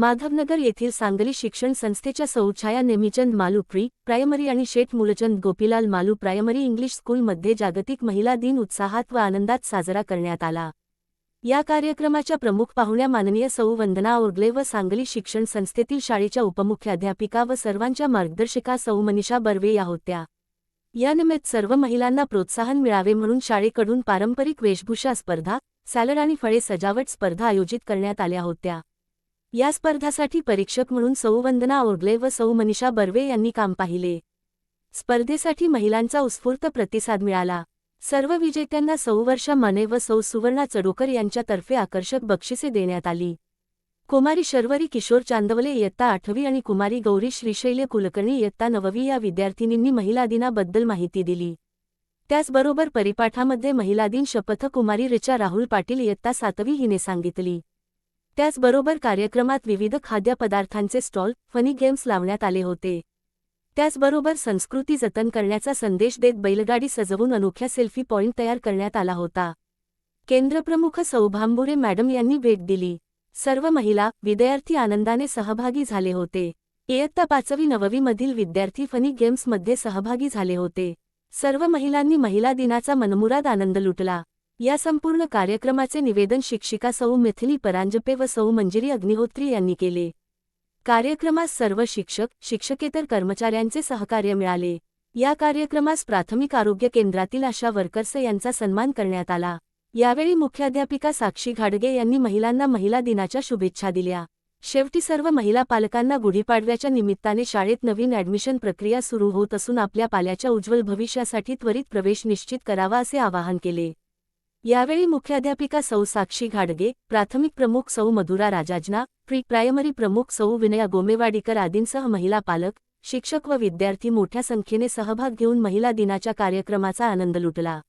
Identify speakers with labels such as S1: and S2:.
S1: माधवनगर येथील सांगली शिक्षण संस्थेच्या सौछाया नेमीचंद मालू प्री प्रायमरी आणि शेठ मूलचंद गोपीलाल मालू प्रायमरी इंग्लिश स्कूलमध्ये जागतिक महिला दिन उत्साहात व आनंदात साजरा करण्यात आला. या कार्यक्रमाच्या प्रमुख पाहुण्या माननीय सौ वंदना ओरगले व सांगली शिक्षण संस्थेतील शाळेच्या उपमुख्याध्यापिका व सर्वांच्या मार्गदर्शिका सौ मनीषा बर्वे या होत्या. यानिमित्त सर्व महिलांना प्रोत्साहन मिळावे म्हणून शाळेकडून पारंपरिक वेशभूषा स्पर्धा सॅलड आणि फळे सजावट स्पर्धा आयोजित करण्यात आल्या होत्या. या स्पर्धासाठी परीक्षक म्हणून सौवंदना ओरगले व सौ मनीषा बर्वे यांनी काम पाहिले. स्पर्धेसाठी महिलांचा उत्स्फूर्त प्रतिसाद मिळाला. सर्व विजेत्यांना सौवर्षा मने माने व सौ सुवर्णा चडोकर यांच्यातर्फे आकर्षक बक्षिसे देण्यात आली. कुमारी शर्वरी किशोर चांदवले इयत्ता आठवी आणि कुमारी गौरी श्रीशैल्य कुलकर्णी इयत्ता नववी या विद्यार्थिनींनी महिला दिनाबद्दल माहिती दिली. त्याचबरोबर परिपाठामध्ये महिला दिन शपथ कुमारी रिचा राहुल पाटील इयत्ता सातवी हिने सांगितली. त्याचबरोबर कार्यक्रमात विविध खाद्यपदार्थांचे स्टॉल फनी गेम्स लावण्यात आले होते. त्याचबरोबर संस्कृती जतन करण्याचा संदेश देत बैलगाडी सजवून अनोख्या सेल्फी पॉइंट तयार करण्यात आला होता. केंद्रप्रमुख सौभांबुरे मॅडम यांनी भेट दिली. सर्व महिला विद्यार्थी आनंदाने सहभागी झाले होते. इयत्ता पाचवी नववीमधील विद्यार्थी फनी गेम्समध्ये सहभागी झाले होते. सर्व महिलांनी महिला दिनाचा मनमुराद आनंद लुटला. या संपूर्ण कार्यक्रमाचे निवेदन शिक्षिका सौ मिथिली परांजपे व सौ मंजिरी अग्निहोत्री यांनी केले. कार्यक्रमास सर्व शिक्षक शिक्षकेतर कर्मचाऱ्यांचे सहकार्य मिळाले. या कार्यक्रमास प्राथमिक आरोग्य केंद्रातील आशा वर्कर्स यांचा सन्मान करण्यात आला. यावेळी मुख्याध्यापिका साक्षी घाडगे यांनी महिलांना महिला दिनाच्या शुभेच्छा दिल्या. शेवटी सर्व महिला पालकांना गुढीपाडव्याच्या निमित्ताने शाळेत नवीन ॲडमिशन प्रक्रिया सुरू होत असून आपल्या पाल्याच्या उज्ज्वल भविष्यासाठी त्वरित प्रवेश निश्चित करावा असे आवाहन केले. यावेळी मुख्याध्यापिका सौ साक्षी घाडगे प्राथमिक प्रमुख सौ मधुरा राजाजना प्री प्रायमरी प्रमुख सौ विनया गोमेवाडीकर आदींसह महिला पालक शिक्षक व विद्यार्थी मोठ्या संख्येने सहभाग घेऊन महिला दिनाच्या कार्यक्रमाचा आनंद लुटला.